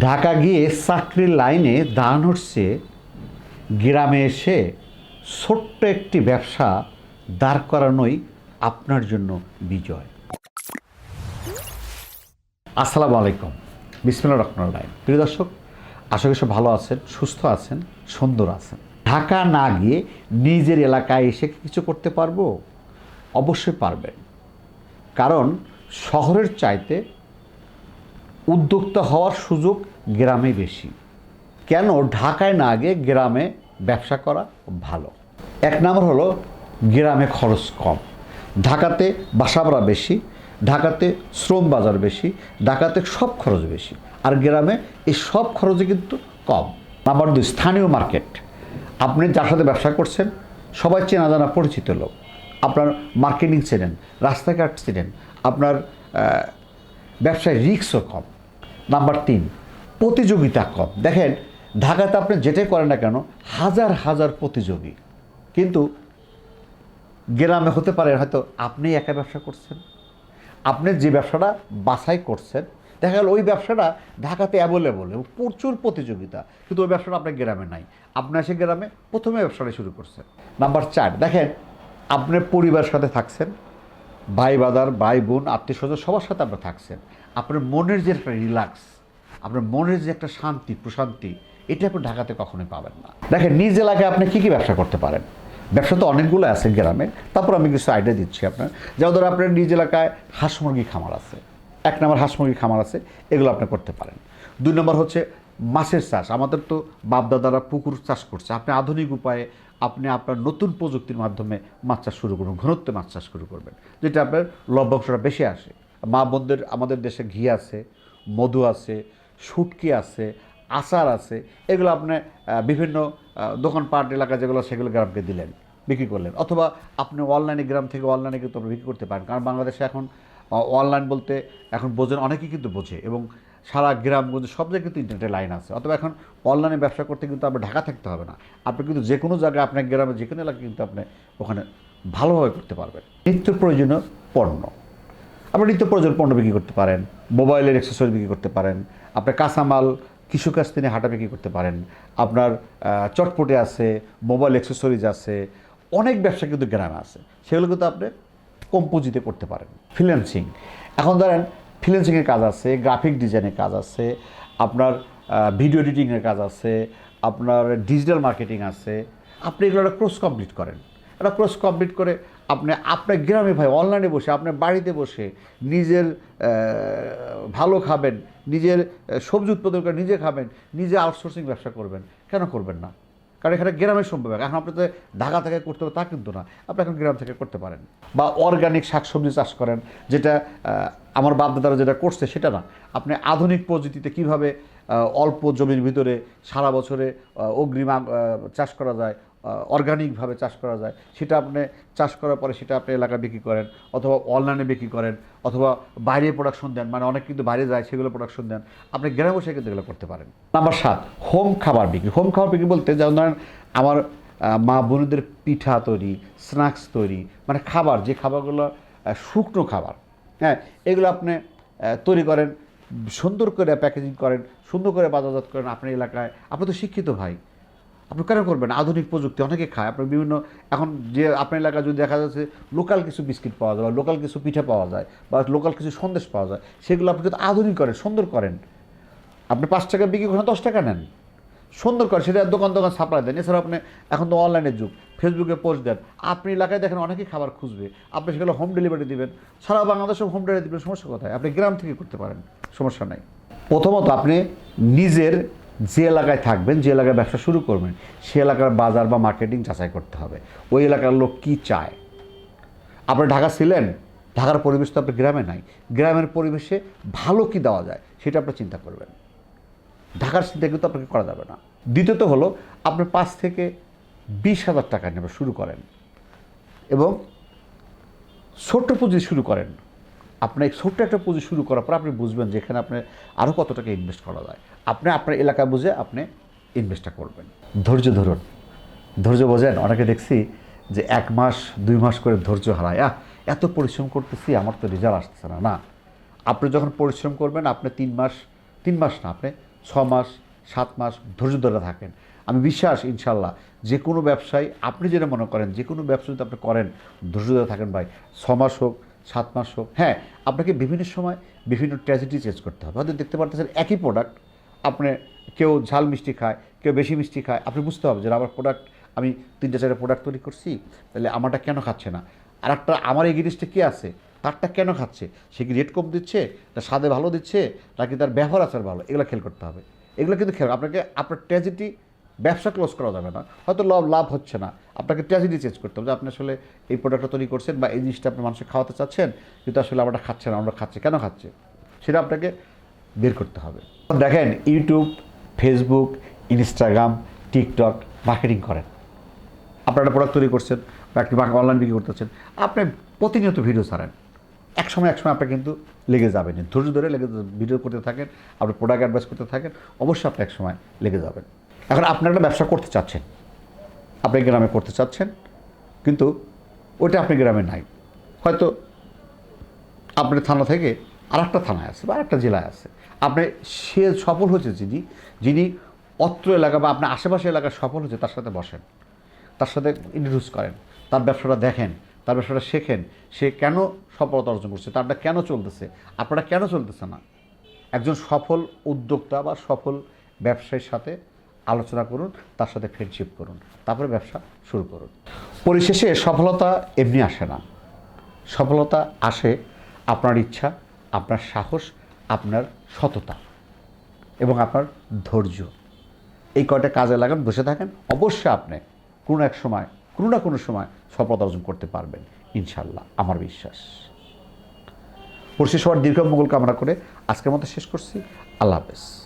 ঢাকা গিয়ে চাকরির লাইনে দাঁড়ানোর হচ্ছে। গ্রামে এসে ছোট্ট একটি ব্যবসা দাঁড় করানোই আপনার জন্য বিজয়। আসসালামু আলাইকুম। বিসমিল্লা রহমান লাইন প্রিয় দর্শক, আশা করি ভালো আছেন, সুস্থ আছেন, সুন্দর আছেন। ঢাকা না গিয়ে নিজের এলাকায় এসে কিছু করতে পারব? অবশ্যই পারবেন। কারণ শহরের চাইতে উদ্যোক্তা হওয়ার সুযোগ গ্রামে বেশি। কেন ঢাকায় না আগে গ্রামে ব্যবসা করা ভালো? এক নম্বর হলো গ্রামে খরচ কম। ঢাকাতে বাসাভাড়া বেশি, ঢাকাতে শ্রম বাজার বেশি, ঢাকাতে সব খরচ বেশি। আর গ্রামে এই সব খরচে কিন্তু কম। নাম্বার দুই, স্থানীয় মার্কেট। আপনি যার সাথে ব্যবসা করছেন, সবাই চেনা জানা পরিচিত লোক। আপনার মার্কেটিং চেনেন, রাস্তাঘাট চেনেন, আপনার ব্যবসায় রিক্সও কম। নাম্বার তিন, প্রতিযোগিতা কম। দেখেন ঢাকাতে আপনি যেটাই করেন না কেন, হাজার হাজার প্রতিযোগী। কিন্তু গ্রামে হতে পারে, হয়তো আপনি একা ব্যবসা করছেন, আপনি যে ব্যবসাটা বাছাই করছেন, দেখা গেল ওই ব্যবসাটা ঢাকাতে অ্যাভেলেবল এবং প্রচুর প্রতিযোগিতা, কিন্তু ওই ব্যবসাটা আপনার গ্রামে নাই। আপনি এসে গ্রামে প্রথমে ব্যবসাটা শুরু করছেন। নাম্বার চার, দেখেন আপনার পরিবারের সাথে থাকছেন ভাই বাদার ভাই বোন আত্মীয় স্বজন সবার সাথে আপনি থাকছেন। আপনার মনের যে একটা রিল্যাক্স আপনার মনের যে একটা শান্তি, প্রশান্তি, এটা আপনি ঢাকাতে কখনোই পাবেন না। দেখেন, নিজ এলাকায় আপনি কী কী ব্যবসা করতে পারেন? ব্যবসা তো অনেকগুলো আছে গ্রামে। তারপর আমি কিছু আইডিয়া দিচ্ছি আপনার। যেমন ধরো আপনার নিজ এলাকায় হাঁস মুরগি খামার আছে। এক নম্বর হাঁস মুরগি খামার আছে, এগুলো আপনি করতে পারেন। দুই নম্বর হচ্ছে মাছের চাষ। আমাদের তো বাপদাদারা পুকুর চাষ করছে। আপনি আধুনিক উপায়ে আপনি আপনার নতুন প্রযুক্তির মাধ্যমে মাছ চাষ শুরু করবেন, ঘনত্বে মাছ চাষ শুরু করবেন, যেটা আপনার লভ্যাংশটা বেশি আসে। মা বোনদের, আমাদের দেশে ঘি আছে, মধু আছে, শুটকি আছে, আচার আছে, এগুলো আপনি বিভিন্ন দোকানপাট এলাকা যেগুলো সেগুলো গ্রামকে দিলেন, বিক্রি করলেন। অথবা আপনি অনলাইনে, গ্রাম থেকে অনলাইনে কিন্তু আপনি বিক্রি করতে পারেন। কারণ বাংলাদেশে এখন অনলাইন বলতে এখন বোঝেন, অনেকেই কিন্তু বোঝে এবং সারা গ্রামগঞ্জে সব জায়গায় কিন্তু ইন্টারনেটের লাইন আছে। অথবা এখন অনলাইনে ব্যবসা করতে কিন্তু আপনার ঢাকা থাকতে হবে না। আপনি কিন্তু যে কোনো জায়গায়, আপনার গ্রামে যে কোনো এলাকায় কিন্তু আপনি ওখানে ভালোভাবে করতে পারবেন। নিত্য প্রয়োজনীয় পণ্য। আপনি নিত্য প্রয়োজন পণ্য বিক্রি করতে পারেন, মোবাইলের অ্যাক্সেসরি বিক্রি করতে পারেন, আপনার কাঁচামাল, কিছু কাছ থেকে হাঁটা বিক্রি করতে পারেন, আপনার চটপটে আছে, মোবাইল অ্যাক্সেসরিজ আছে, অনেক ব্যবসা কিন্তু গ্রামে আছে। সেগুলো কিন্তু আপনি কম পুঁজিতে করতে পারেন। ফ্রিল্যান্সিং এখন ধরেন ফ্রিল্যান্সিংয়ের কাজ আছে গ্রাফিক ডিজাইনের কাজ আছে, আপনার ভিডিও এডিটিংয়ের কাজ আছে, আপনার ডিজিটাল মার্কেটিং আছে, আপনি এগুলো একটা কোর্স কমপ্লিট করেন। একটা কোর্স কমপ্লিট করে আপনি আপনার গ্রামে ভাই অনলাইনে বসে আপনার বাড়িতে বসে নিজের ভালো খাবেন, নিজের সবজি উৎপাদন করে নিজে খাবেন, নিজে আউটসোর্সিং ব্যবসা করবেন, কেন করবেন না? কারণ এখানে গ্রামে সম্ভব এখন আপনি তো ঢাকা থেকে করতে হবে তা কিন্তু না। আপনি এখন গ্রাম থেকে করতে পারেন। বা অর্গানিক শাকসবজি চাষ করেন, যেটা আমার বাপদাদারা যেটা করছে সেটা না। আপনি আধুনিক পদ্ধতিতে কীভাবে অল্প জমির ভিতরে সারা বছরে অগ্রিম চাষ করা যায় অর্গানিকভাবে চাষ করা যায়, সেটা আপনি চাষ করার পরে সেটা আপনি এলাকায় বিক্রি করেন, অথবা অনলাইনে বিক্রি করেন, অথবা বাইরে প্রোডাকশন দেন মানে অনেক কিন্তু বাইরে যায়, সেগুলো প্রোডাকশন দেন, আপনি গ্রামে বসে কিন্তু এগুলো করতে পারেন। নাম্বার সাত হোম খাবার বিক্রি। হোম খাবার বিক্রি বলতে, যেমন ধরেন আমার মা বোনদের পিঠা তৈরি স্ন্যাক্স তৈরি মানে খাবার, যে খাবারগুলো শুকনো খাবার হ্যাঁ এগুলো আপনি তৈরি করেন সুন্দর করে প্যাকেজিং করেন, সুন্দর করে বাজারজাত করেন আপনার এলাকায়। আপনি তো শিক্ষিত ভাই। আপনি কেন করবেন? আধুনিক প্রযুক্তি, অনেকে খায়। আপনার বিভিন্ন, এখন যে আপনার এলাকায় যদি দেখা যাচ্ছে লোকাল কিছু বিস্কিট পাওয়া যায় বা লোকাল কিছু পিঠা পাওয়া যায় বা লোকাল কিছু সন্দেশ পাওয়া যায়, সেগুলো আপনি যদি আধুনিক করেন, সুন্দর করেন। আপনি পাঁচ টাকা বিক্রি করেন, দশ টাকা নেন। সুন্দর করে সেটা দোকান দোকান সাপ্লাই দেন। এছাড়া আপনি, এখন তো অনলাইনের যুগ। ফেসবুকে পোস্ট দেন। আপনি এলাকায় দেখেন অনেকেই খাবার খুঁজবে। আপনি সেগুলো হোম ডেলিভারি দিবেন। সারা বাংলাদেশে হোম ডেলিভারি দেবেন, সমস্যা কোথায়? আপনি গ্রাম থেকে করতে পারেন। সমস্যা নাই। প্রথমত আপনি নিজের যে এলাকায় থাকবেন, যে এলাকায় ব্যবসা শুরু করবেন, সে এলাকার বাজার বা মার্কেটিং যাচাই করতে হবে। ওই এলাকার লোক কি চায়? আপনি ঢাকা ছিলেন, ঢাকার পরিবেশ তো আপনার গ্রামে নাই। গ্রামের পরিবেশে ভালো কি দেওয়া যায়, সেটা আপনি চিন্তা করবেন। ঢাকার চিন্তা কিন্তু আপনাকে করা যাবে না। দ্বিতীয়ত হলো, আপনি পাঁচ থেকে বিশ হাজার টাকা নেবে শুরু করেন। এবং ছোট্ট পুঁজি শুরু করেন। আপনি এই ছোট্ট একটা পুঁজি শুরু করার পর আপনি বুঝবেন যে এখানে আপনি আরও কত টাকা ইনভেস্ট করা যায়। আপনি আপনার এলাকা বুঝে আপনি ইনভেস্টটা করবেন। ধৈর্য ধরুন। ধৈর্য বোঝেন? অনেকে দেখছি যে এক মাস, দুই মাস করে ধৈর্য হারায়। আহ, এত পরিশ্রম করতেছি, আমার তো রেজাল্ট আসতেছে না। না, আপনি যখন পরিশ্রম করবেন, আপনি তিন মাস তিন মাস না, আপনি ছ মাস, সাত মাস ধৈর্য ধরে থাকেন। আমি বিশ্বাস, ইনশাল্লাহ, যে কোনো ব্যবসায় আপনি যেটা মনে করেন, যে কোনো ব্যবসা যদি আপনি করেন, ধৈর্য ধরে থাকেন ভাই। ছ মাস হোক সাত মাস হোক হ্যাঁ আপনাকে বিভিন্ন সময় বিভিন্ন ট্র্যাজেডি চেঞ্জ করতে হবে। হয়তো দেখতে পারতেছেন একই প্রোডাক্ট আপনি কেউ ঝাল মিষ্টি খায়, কেউ বেশি মিষ্টি খায়, আপনি বুঝতে হবে যে আমার প্রোডাক্ট আমি তিনটে চারটে প্রোডাক্ট তৈরি করছি, তাহলে আমারটা কেন খাচ্ছে না? আর একটা আমার এই জিনিসটা কী আছে? তারটা কেন খাচ্ছে? সে কি রেট কম দিচ্ছে? তার স্বাদে ভালো দিচ্ছে? নাকি তার ব্যবহার আচার ভালো? এগুলো খেয়াল করতে হবে। এগুলো কিন্তু খেয়াল, আপনাকে, আপনার ট্র্যাজেডি ব্যবসা ক্লোজ করা যাবে না। হয়তো লাভ লাভ হচ্ছে না। আপনাকে ট্র্যাজেডি চেঞ্জ করতে হবে যে আপনি আসলে এই প্রোডাক্টটা তৈরি করছেন বা এই জিনিসটা আপনি মানুষকে খাওয়াতে চাচ্ছেন, কিন্তু আসলে আমরা খাচ্ছে না, আমরা খাচ্ছে। কেন খাচ্ছে? সেটা আপনাকে বের করতে হবে। দেখেন YouTube Facebook Instagram TikTok marketing করেন। আপনারা প্রোডাক্ট তৈরি করছেন বা একটি অনলাইন বিক্রি করতেছেন, আপনি প্রতিনিয়ত ভিডিও ছাড়েন। এক সময় এক সময় আপনি কিন্তু লেগে যাবেন। ধৈর্য ধরে লেগে ভিডিও করতে থাকেন, আপনি প্রোডাক্ট অ্যাডভাইস করতে থাকেন, অবশ্যই আপনি এক সময় লেগে যাবেন। এখন আপনি একটা ব্যবসা করতে চাচ্ছেন। আপনি গ্রামে করতে চাচ্ছেন, কিন্তু ওইটা আপনি গ্রামে নাই। হয়তো আপনার থানা থেকে আর একটা থানায় আছে বা একটা জেলায় আছে। আপনি সে সফল হয়েছে যিনি যিনি অত্র এলাকা বা আপনার আশেপাশে এলাকায় সফল হয়েছে, তার সাথে বসেন। তার সাথে ইন্ট্রোডিউস করেন। তার ব্যবসাটা দেখেন, তার ব্যবসাটা শেখেন। সে কেন সফলতা অর্জন করছে, তারটা কেন চলতেছে, আপনারা কেন চলতেছে না? একজন সফল উদ্যোক্তা বা সফল ব্যবসায়ীর সাথে আলোচনা করুন, তার সাথে ফ্রেন্ডশিপ করুন, তারপরে ব্যবসা শুরু করুন। পরিশেষে সফলতা এমনি আসে না। সফলতা আসে আপনার ইচ্ছা, আপনার সাহস, আপনার সততা এবং আপনার ধৈর্য। এই কয়টা কাজে লাগান, বসে থাকেন, অবশ্যই আপনি কোনো এক সময়, কোনো না কোনো সময় সফলতা অর্জন করতে পারবেন ইনশাল্লাহ আমার বিশ্বাস। পড়শি সবার দীর্ঘ মঙ্গল কামনা করে আজকের মতো শেষ করছি। আল্লাহ হাফেজ।